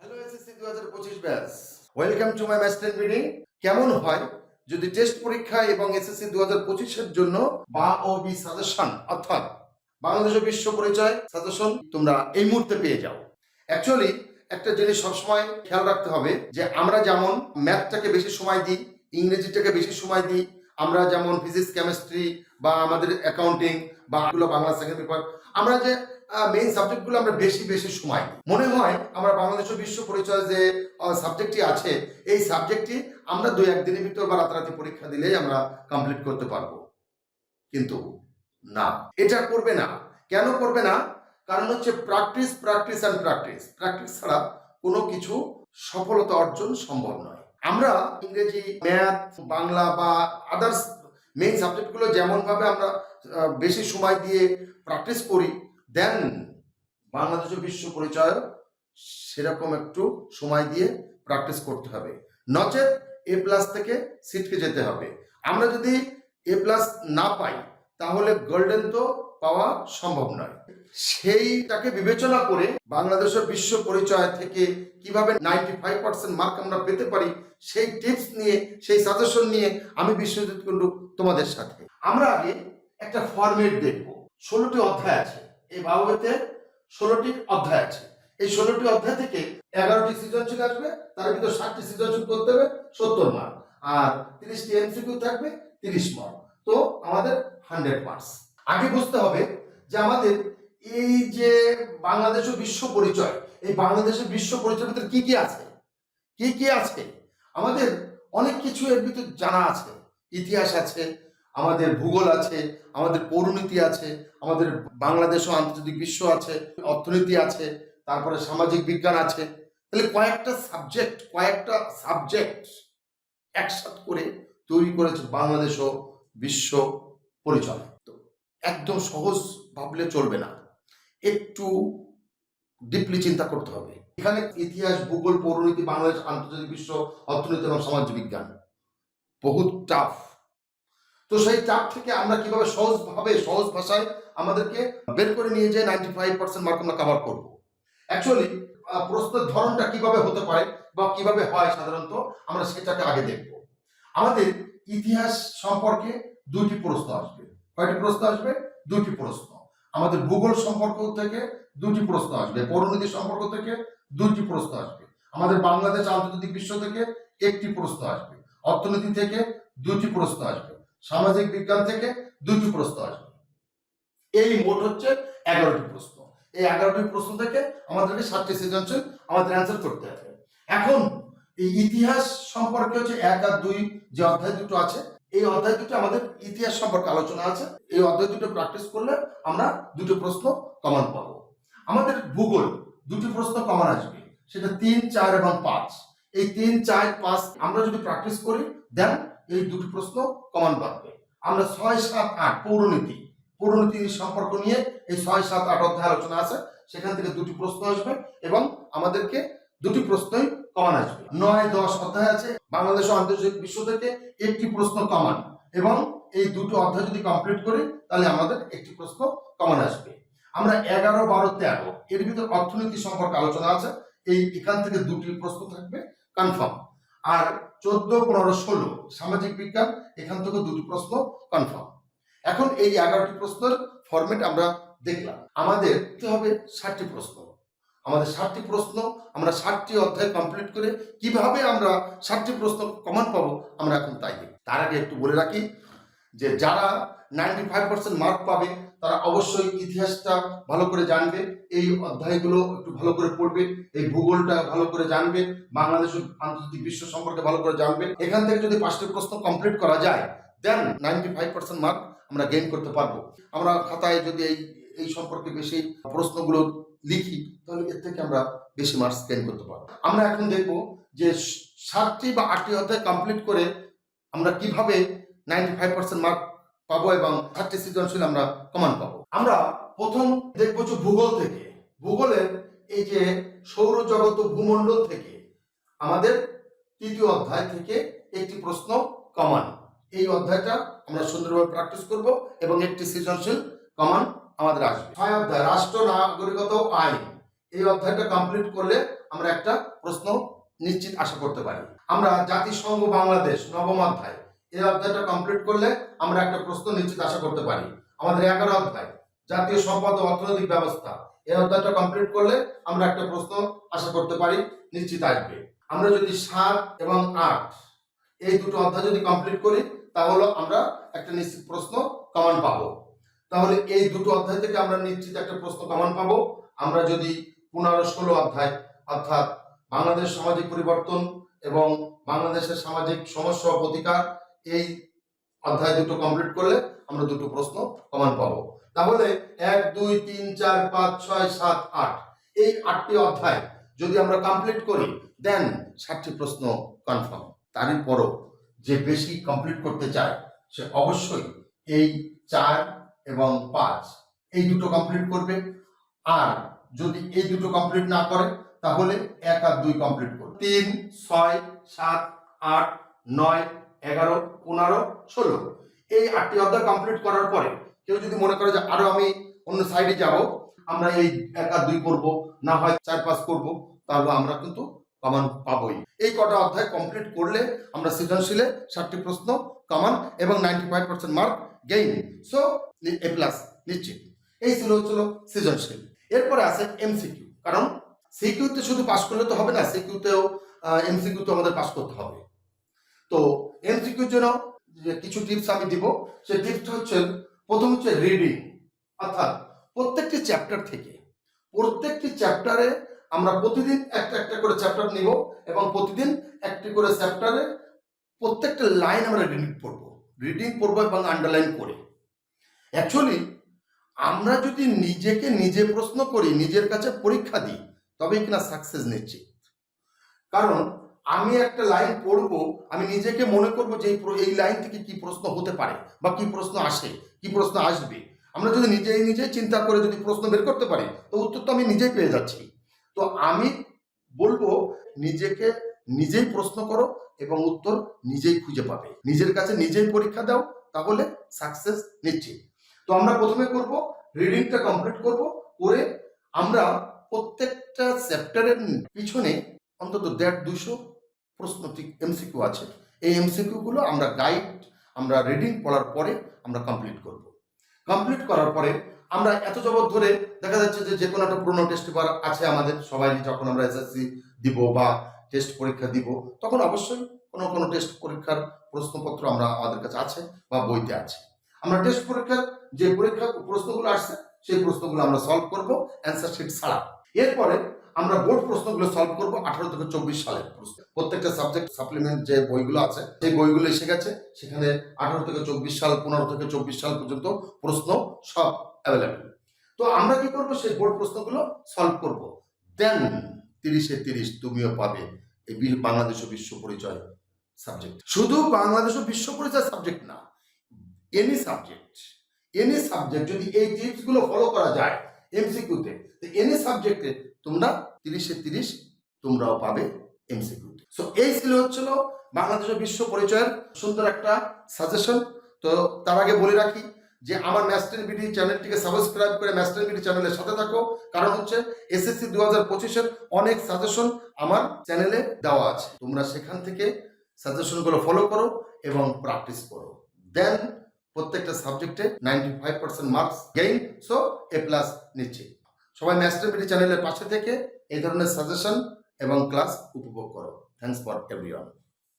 Hello SSC দু হাজার পঁচিশ batch welcome to my master reading কেমন হয় যদি টেস্ট পরীক্ষা এবং এসএসসি দু হাজার পঁচিশের জন্য বা ও বি সাজেশন অর্থাৎ বাংলাদেশ বিশ্ব পরিচয় সাজেশন তোমরা এই মুহূর্তে পেয়ে যাও। অ্যাকচুয়ালি একটা জিনিস সবসময় খেয়াল রাখতে হবে যে আমরা যেমন ম্যাথটাকে বেশি সময় দিই, ইংরেজিটাকে বেশি সময় দিই, আমরা যেমন ফিজিক্স কেমিস্ট্রি বা আমাদের অ্যাকাউন্টিং বা বাংলা সেকেন্ড পেপার আমরা যে মেইন সাবজেক্টগুলো আমরা বেশি বেশি সময়। মনে হয় আমরা বাংলাদেশ বিশ্ব পরিচয় যে সাবজেক্টটি আছে, এই সাবজেক্টটি আমরা দুই একদিনের ভিতর বা রাতারাতি পরীক্ষা দিলেই আমরা কমপ্লিট করতে পারব। কিন্তু না, এটা করবে না। কেন করবে না? কারণ হচ্ছে practice practice and practice practice ছাড়া কোনো কিছু সফলতা অর্জন সম্ভব নয়। আমরা ইংরেজি ম্যাথ বাংলা বা আদার্স মেইন সাবজেক্টগুলো যেমনভাবে আমরা বেশি সময় দিয়ে প্র্যাকটিস করি দেন বাংলাদেশ বিশ্ব পরিচয় সেরকম একটু সময় দিয়ে প্র্যাকটিস করতে হবে। নচেত এ প্লাস থেকে সিটকে যেতে হবে। আমরা যদি এ প্লাস না পাই, তাহলে গোল্ডেন তো পাওয়া সম্ভব নয়। সেইটাকে বিবেচনা করে বাংলাদেশের বিশ্ব পরিচয় থেকে কীভাবে নাইনটি ফাইভ পার্সেন্ট মার্ক আমরা পেতে পারি, সেই টিপস নিয়ে, সেই সাজেশন নিয়ে আমি বিশ্বজিৎ কুণ্ডু তোমাদের সাথে। আমরা আগে একটা ফরম্যাট দেখব। ষোলোটি অধ্যায় আছে। এই বাবুতে ষোলোটি অধ্যায় আছে। এই ষোলোটি অধ্যায় থেকে এগারোটি সৃজনশীল আসবে, তার ভিতর ষাটটি সৃজনশীল করতে হবে, সত্তর মার্ক আর তিরিশটি এমসিকিউ থাকবে, তিরিশ মার্ক তো আমাদের হান্ড্রেড মার্কস আগে বুঝতে হবে যে আমাদের এই যে বাংলাদেশ বিশ্ব পরিচয়, এই বাংলাদেশের বিশ্ব পরিচয়ের ভিতরে কি কি আছে? কি কি আছে? আমাদের অনেক কিছু এর ভিতর জানা আছে। ইতিহাস আছে আমাদের ভূগোল আছে, আমাদের পৌরনীতি আছে, আমাদের বাংলাদেশ ও আন্তর্জাতিক বিশ্ব আছে, অর্থনীতি আছে, তারপরে সামাজিক বিজ্ঞান আছে। তাহলে কয়েকটা সাবজেক্ট কয়েকটা সাবজেক্ট একসাথ করে তৈরি করেছে বাংলাদেশ ও বিশ্ব পরিচয় তো একদম সহজ ভাবলে চলবে না। একটু ডিপলি চিন্তা করতে হবে। এখানে ইতিহাস, ভূগোল, পৌরনীতি, বাংলাদেশ, আন্তর্জাতিক বিশ্ব, অর্থনীতি এবং সমাজ বিজ্ঞান বহুত টাফ তো সেই চাপ থেকে আমরা কীভাবে সহজভাবে, সহজ ভাষায় আমাদেরকে বের করে নিয়ে যে নাইনটি ফাইভ পার্সেন্ট মার্ক আমরা কাভার করব? অ্যাকচুয়ালি প্রশ্নের ধরনটা কীভাবে হতে পারে বা কীভাবে হয় সাধারণত আমরা সেটাকে আগে দেখব। আমাদের ইতিহাস সম্পর্কে দুটি প্রশ্ন আসবে। কয়টি প্রশ্ন আসবে? দুটি প্রশ্ন। আমাদের ভূগোল সম্পর্ক থেকে দুটি প্রশ্ন আসবে। পৌরনীতি সম্পর্ক থেকে দুটি প্রশ্ন আসবে। আমাদের বাংলাদেশ আন্তর্জাতিক বিশ্ব থেকে একটি প্রশ্ন আসবে। অর্থনীতি থেকে দুটি প্রশ্ন আসবে। সামাজিক বিজ্ঞান থেকে দুটি প্রশ্ন আসবে। এই মোট হচ্ছে এগারোটি প্রশ্ন। এই এগারোটি প্রশ্ন থেকে আমাদেরকে সাতটি সৃজনশীল আমাদের অ্যান্সার করতে হবে। এখন এই ইতিহাস সম্পর্কে হচ্ছে এক আর দুই যে অধ্যায় দুটো আছে, এই অধ্যায় দুটো আমাদের ইতিহাস সম্পর্কে আলোচনা আছে। এই অধ্যায় দুটো প্র্যাকটিস করলে আমরা দুটো প্রশ্ন কমন পাবো। আমাদের ভূগোল দুটি প্রশ্ন কমন আসবে, সেটা তিন, চার এবং পাঁচ। এই তিন, চার, পাঁচ আমরা যদি প্র্যাকটিস করি দেন এই দুটি প্রশ্ন কমন পাবে আমরা ছয়, সাত, আট, পৌরনীতি। পৌরনীতি সম্পর্ক নিয়ে এই ছয়, সাত, আট অধ্যায় আলোচনা আছে। সেখান থেকে দুটি প্রশ্ন আসবে এবং আমাদেরকে দুটি প্রশ্নই কমন আসবে। নয়, দশ অধ্যায় আছে। বাংলাদেশ আন্তর্জাতিক বিশ্ব থেকে একটি প্রশ্ন কমন এবং এই দুটো অধ্যায় যদি কমপ্লিট করি, তাহলে আমাদের একটি প্রশ্ন কমন আসবে। আমরা এগারো, বারো, তেরো, এর ভিতর অর্থনীতি সম্পর্কে আলোচনা আছে। এই এখান থেকে দুটি প্রশ্ন থাকবে কনফার্ম আর চোদ্দ, পনেরো, ষোলো। সামাজিক বিজ্ঞান, এখান থেকে দুটি প্রশ্ন কনফার্ম এখন এই এগারোটি প্রশ্নের ফরম্যাট আমরা দেখলাম। আমাদের কি হবে? ষাটটি প্রশ্ন। আমাদের ষাটটি প্রশ্ন, আমরা ষাটটি অধ্যায় কমপ্লিট করে কীভাবে আমরা ষাটটি প্রশ্ন কমন পাবো, আমরা এখন তাই তার আগে একটু বলে রাখি যে যারা নাইনটি ফাইভ পার্সেন্ট মার্ক পাবে, তারা অবশ্যই ইতিহাসটা ভালো করে জানবে, এই অধ্যায়গুলো একটু ভালো করে পড়বে, এই ভূগোলটা ভালো করে জানবে, বাংলাদেশ ও আন্তর্জাতিক বিশ্ব সম্পর্কে ভালো করে জানবে, এখান থেকে যদি পাঁচটি প্রশ্ন কমপ্লিট করা যায় then ninety five percent mark আমরা গেইন করতে পারব। আমরা খাতায় যদি এই এই সম্পর্কে বেশি প্রশ্নগুলো লিখি, তাহলে এর থেকে আমরা বেশি মার্কস গেইন করতে পারব। আমরা এখন দেখব যে সাতটি বা আটটি অধ্যায় কমপ্লিট করে আমরা কীভাবে নাইনটি ফাইভ পার্সেন্ট মার্ক পাবো এবং ষাটটি সৃজনশীল আমরা কমান পাবো। আমরা প্রথম দেখব যে ভূগোল থেকে। ভূগোলের এই যে সৌরজগৎ ভূমণ্ডল থেকে আমাদের তৃতীয় অধ্যায় থেকে একটি প্রশ্ন কমান এই অধ্যায়টা আমরা সুন্দরভাবে প্র্যাকটিস করব এবং একটি সৃজনশীল কমান আমাদের আসবে। ছয় অধ্যায়, রাষ্ট্র, নাগরিকতা আইন। এই অধ্যায়টা কমপ্লিট করলে আমরা একটা প্রশ্ন নিশ্চিত আশা করতে পারি। আমরা জাতিসংঘ বাংলাদেশ নবম অধ্যায়। এই অধ্যায়টা কমপ্লিট করলে আমরা একটা প্রশ্ন নিশ্চিত আশা করতে পারি। আমাদের এগারো অধ্যায়, জাতীয় সম্পদ ও অর্থনৈতিক ব্যবস্থা। এই অধ্যায়টা কমপ্লিট করলে আমরা একটা প্রশ্ন আশা করতে পারি, নিশ্চিত আসবে। আমরা যদি সাত এবং আট, এই দুটো অধ্যায় যদি কমপ্লিট করি, তাহলে আমরা একটা নিশ্চিত প্রশ্ন কমন পাবো। তাহলে এই দুটো অধ্যায় থেকে আমরা নিশ্চিত একটা প্রশ্ন কমন পাবো। আমরা যদি পনেরো ষোলো অধ্যায়, অর্থাৎ বাংলাদেশ সামাজিক পরিবর্তন এবং বাংলাদেশের সামাজিক সমস্যা প্রতিকার এই অধ্যায় দুটো কমপ্লিট করলে আমরা দুটো প্রশ্ন কমন পাবো। তাহলে এক, দুই, তিন, চার, পাঁচ, ছয়, সাত, আট। এই আটটি অধ্যায় যদি আমরা কমপ্লিট করি দেন ষাটটি প্রশ্ন কনফার্ম তারই পরও যে বেশি কমপ্লিট করতে চায়, সে অবশ্যই এই চার এবং পাঁচ, এই দুটো কমপ্লিট করবে। আর যদি এই দুটো কমপ্লিট না করে, তাহলে এক আর দুই কমপ্লিট করবে। তিন, ছয়, সাত, আট, নয় এগারো, পনেরো, ষোলো। এই আটটি অধ্যায় কমপ্লিট করার পরে কেউ যদি মনে করে যে আরও আমি অন্য সাইডে যাব, আমরা এই এক আর দুই করব, না হয় চার পাঁচ করব, তাহলে আমরা কিন্তু কমান পাবোই। এই কটা অধ্যায় কমপ্লিট করলে আমরা সৃজনশীলে ষাটটি প্রশ্ন কমান এবং ninety five percent mark gain so A plus নিশ্চিত। এই ছিল হচ্ছিল সৃজনশীল। এরপরে আছে এমসিকিউ কারণ সিকিউতে শুধু পাস করলে তো হবে না সিকিউতেও এমসিকিউ তো আমাদের পাস করতে হবে। তো এমসিকিউর জন্য কিছু টিপস আমি দিব, সেই টিপসটা হচ্ছে, প্রথম হচ্ছে রিডিং অর্থাৎ প্রত্যেকটি চ্যাপ্টার থেকে, প্রত্যেকটি চ্যাপ্টারে আমরা প্রতিদিন একটা একটা করে চ্যাপ্টার নিব এবং প্রতিদিন একটি করে চ্যাপ্টারে প্রত্যেকটা লাইন আমরা রিডিং পড়ব। রিডিং পড়ব এবং আন্ডারলাইন করে। অ্যাকচুয়ালি আমরা যদি নিজেকে নিজে প্রশ্ন করি, নিজের কাছে পরীক্ষা দিই তবে কিনা সাকসেস নিশ্চিত। কারণ আমি একটা লাইন পড়ব, আমি নিজেকে মনে করব যে এই লাইন থেকে কি প্রশ্ন হতে পারে বা কি প্রশ্ন আসে, কি প্রশ্ন আসবে। আমরা যদি নিজেই নিজেই চিন্তা করে যদি প্রশ্ন বের করতে পারি, তো উত্তর তো আমি নিজেই পেয়ে যাচ্ছি। তো আমি বলব, নিজেকে নিজেই প্রশ্ন করো এবং উত্তর নিজেই খুঁজে পাবে। নিজের কাছে নিজেই পরীক্ষা দাও, তাহলে সাকসেস নিশ্চিত। তো আমরা প্রথমে করব রিডিংটা কমপ্লিট করব, করে আমরা প্রত্যেকটা চ্যাপ্টারের পিছনে অন্তত দেড় দুশো প্রশ্ন ঠিক এমসিকিউ আছে। এই এমসিকিউগুলো আমরা গাইড আমরা রিডিং পড়ার পরে আমরা কমপ্লিট করব। কমপ্লিট করার পরে আমরা এত জবর ধরে দেখা যাচ্ছে যে যে কোনো একটা পুরোনো টেস্ট পেপার আছে আমাদের, সবাই যখন আমরা এসএসসি দিব বা টেস্ট পরীক্ষা দিব, তখন অবশ্যই কোনো কোনো টেস্ট পরীক্ষার প্রশ্নপত্র আমরা আমাদের কাছে আছে বা বইতে আছে। আমরা টেস্ট পরীক্ষার যে পরীক্ষা, প্রশ্নগুলো আসছে, সেই প্রশ্নগুলো আমরা সলভ করব অ্যান্সার শিট ছাড়া। এরপরে আমরা বোর্ড প্রশ্নগুলো সলভ করব আঠারো থেকে চব্বিশ সালের প্রশ্ন। প্রত্যেকটা সাবজেক্ট সাপ্লিমেন্ট যে বইগুলো আছে, সেই বইগুলো এসে গেছে। সেখানে আঠারো থেকে চব্বিশ সাল, পনেরো থেকে চব্বিশ সাল পর্যন্ত প্রশ্ন সব অ্যাভেলেবেল তো আমরা কি করব? সেই বোর্ড প্রশ্নগুলো সলভ করব। দেন তিরিশে তিরিশ তুমিও পাবে এই বাংলাদেশ ও বিশ্ব পরিচয় সাবজেক্ট শুধু বাংলাদেশ ও বিশ্ব পরিচয় সাবজেক্ট না এনি সাবজেক্ট এনি সাবজেক্ট যদি এই টিপসগুলো ফলো করা যায় এমসিকিউতে এনি সাবজেক্টে তোমরা তিরিশে তিরিশ তোমরাও পাবে এমসিকিউতে সো এই ছিল হচ্ছিল বাংলাদেশের বিশ্ব পরিচয়ের সুন্দর একটা সাজেশন তো তার আগে বলে রাখি যে আমার ম্যাস্টার বিডি চ্যানেলটিকে সাবস্ক্রাইব করে ম্যাস্টার বিডি চ্যানেলের সাথে থাকো। কারণ হচ্ছে এসএসসি দু হাজার পঁচিশের অনেক সাজেশন আমার চ্যানেলে দেওয়া আছে। তোমরা সেখান থেকে সাজেশনগুলো ফলো করো এবং প্র্যাকটিস করো। দেন প্রত্যেকটা সাবজেক্টে ninety five percent marks gain so A plus নিশ্চিত। সবাই ম্যাস্টার বিডি চ্যানেলের পাশে থেকে এই ধরনের সাজেশন এবং ক্লাস উপভোগ করো। Thanks for everyone